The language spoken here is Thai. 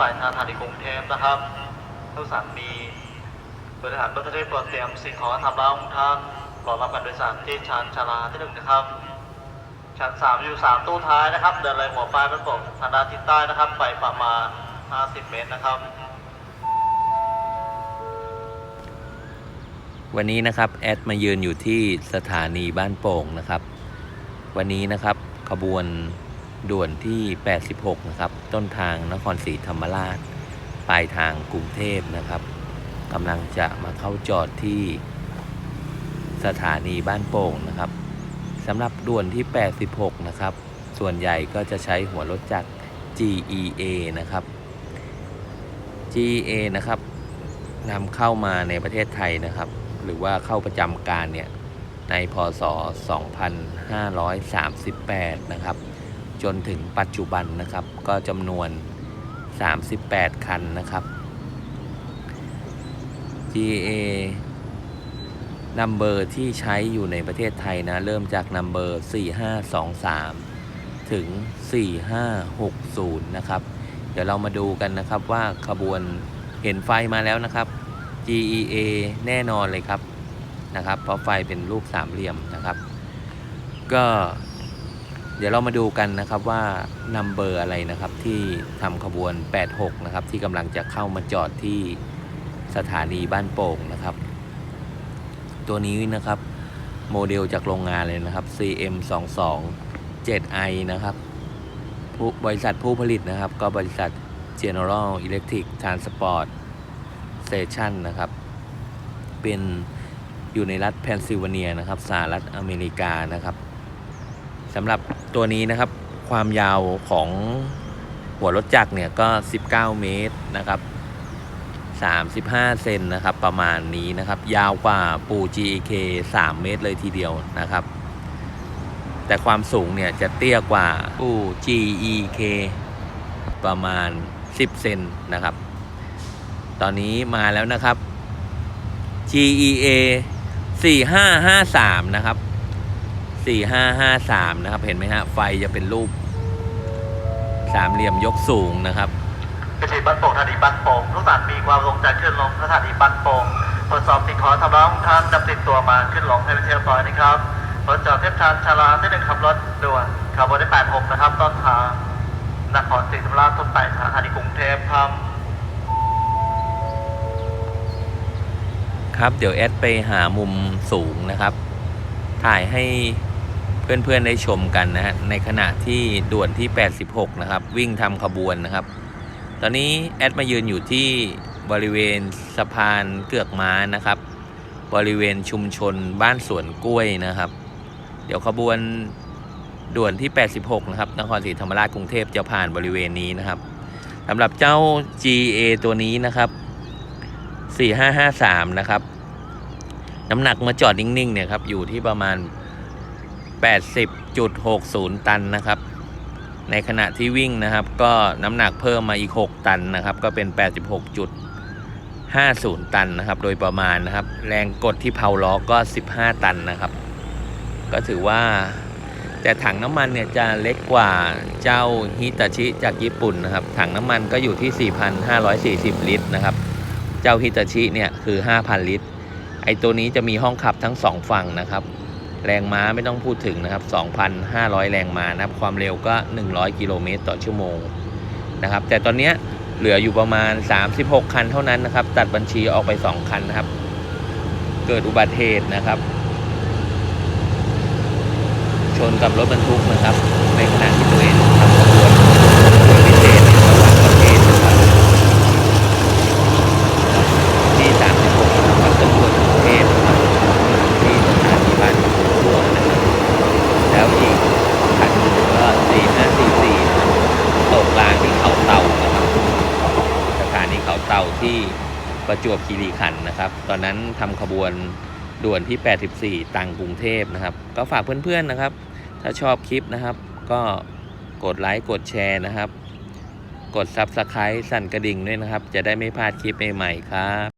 ปลายทางสถานีกรุงเทพนะครับทุกสถานีบริหารรถไฟโปรดเตรียมสิ่งของทำร้าของท่านรอรับการโดยสารที่ชานชาลาที่หนึ่งนะครับชั้นสามอยู่สามตู้ท้ายนะครับ เดินเลยหัวปลายประกบทางด้านทิศใต้นะครับ ไปประมาณ 50 เมตรนะครับ วันนี้นะครับแอดมายืนอยู่ที่สถานีบ้านโป่งนะครับ วันนี้นะครับขบวน ด่วนที่ 86 นะครับ ต้นทางนครศรีธรรมราช ปลายทางกรุงเทพนะครับกำลังจะมาเข้าจอดที่สถานีบ้านโป่งนะครับสำหรับด่วนที่ 86 นะครับ ส่วนใหญ่ก็จะใช้หัวรถจักร GEA นะครับ GEA นะครับนำเข้ามาในประเทศไทยนะครับ หรือว่าเข้าประจำการเนี่ยในพศ 2538 นะครับ จนถึงปัจจุบันนะครับ ก็จำนวน 38 คันนะครับ GA นัมเบอร์ที่ใช้อยู่ในประเทศไทยนะ เริ่มจากนัมเบอร์ 4523 ถึง 4560 นะครับ เดี๋ยวเรามาดูกันนะครับว่าขบวนเห็นไฟมาแล้วนะครับ GEA แน่นอนเลยครับนะครับ เพราะไฟเป็นรูปสามเหลี่ยมนะครับ ก็ เดี๋ยวเรามาดูกันนะครับว่านัมเบอร์อะไรนะครับที่ทำขบวน 86 นะครับ ที่กำลังจะเข้ามาจอดที่สถานีบ้านโป่งนะครับ ตัวนี้นะครับโมเดลจากโรงงานเลยนะครับ CM 2 2 7i นะครับบริษัทผู้ผลิตนะครับ ก็บริษัท General Electric Transport Station นะครับ เป็นอยู่ในรัฐเพนซิลเวเนียนะครับสหรัฐอเมริกานะครับ สำหรับตัวนี้นะครับ ความยาวของหัวรถจักรเนี่ยก็ 19 เมตรนะครับ 35 เซนนะครับ ประมาณนี้นะครับ ยาวกว่าปู GEK 3 เมตรเลยทีเดียวนะครับ แต่ความสูงเนี่ยจะเตี้ยกว่าปู GEK ประมาณ 10 เซนนะครับ ตอนนี้มาแล้วนะครับ GEA 4553 นะครับ 4553นะครับ เห็นไหมฮะ ไฟจะเป็นรูป สามเหลี่ยมยกสูงนะครับสถานีบ้านโป่งสถานีบ้านโป่งทุกสถานมีความลงใจขึ้นลงสถานีบ้านโป่งตรวจสอบสิ่งของทำร้ายของท่านนำติดตัวมาขึ้นลงให้เป็นที่เรียบร้อยนะครับรถจอดเทียบชานชาลาที่หนึ่งขับรถด่วนขับรถได้86นะครับต้นทางนครศรีธรรมราชต้นไปสถานีกรุงเทพครับครับเดี๋ยวแอดไปหามุมสูงนะครับ ถ่ายให้ เพื่อนๆได้ชมกันนะฮะในขณะที่ด่วนที่ 86 นะครับ วิ่งทำขบวนนะครับ ตอนนี้แอดมายืนอยู่ที่บริเวณสะพานเกือกม้านะครับ บริเวณชุมชนบ้านสวนกล้วยนะครับ เดี๋ยวขบวนด่วนที่ 86 นะครับ นครศรีธรรมราชกรุงเทพจะผ่านบริเวณนี้นะครับสำหรับเจ้า GA ตัวนี้นะครับ 4553 นะครับ น้ำหนักมาจอดนิ่งๆ เนี่ยครับ อยู่ที่ประมาณ 80.60 ตันนะครับ ในขณะที่วิ่งนะครับ ก็น้ำหนักเพิ่มมาอีก 6 ตันนะครับ ก็เป็น 86.50 ตันนะครับ โดยประมาณนะครับ แรงกดที่เพาล้อก็ 15 ตันนะครับ ก็ถือว่าแต่ถังน้ำมันเนี่ยจะเล็กกว่าเจ้าฮิตาชิจากญี่ปุ่นนะครับ ถังน้ำมันก็อยู่ที่ 4,540 ลิตรนะครับ เจ้าฮิตาชิเนี่ยคือ 5,000 ลิตร ไอตัวนี้จะมีห้องขับทั้ง 2 ฝั่งนะครับ แรงม้าไม่ต้องพูดถึงนะครับ 2,500 แรงม้านะครับ ความเร็วก็ 100 กิโลเมตรต่อชั่วโมงนะครับ แต่ตอนนี้เหลืออยู่ประมาณ 36 คันเท่านั้นนะครับ ตัดบัญชีออกไป 2 คันนะครับ เกิดอุบัติเหตุนะครับ ชนกับรถบรรทุกนะครับ ในขณะที่ตัวเองขับรถโดยพิเศษในระหว่างประเทศนะครับ ที่ 36นะครับตำรวจกรุงเทพนะครับที่สถานีบ้านหลวงนะครับ แล้วอีกคันหนึ่งก็ 4544นะครับตกกลางที่เขาเต่านะครับ สถานี เขาเต่าที่ประจวบคีรีขันธ์นะครับ ตอนนั้นทำขบวนด่วนที่ 84 ตังกรุงเทพนะครับ ก็ฝากเพื่อนๆนะครับ ถ้าชอบคลิปนะครับ ก็กดไลค์กดแชร์นะครับ กด Subscribe สั่นกระดิ่งด้วยนะครับ จะได้ไม่พลาดคลิปใหม่ๆครับ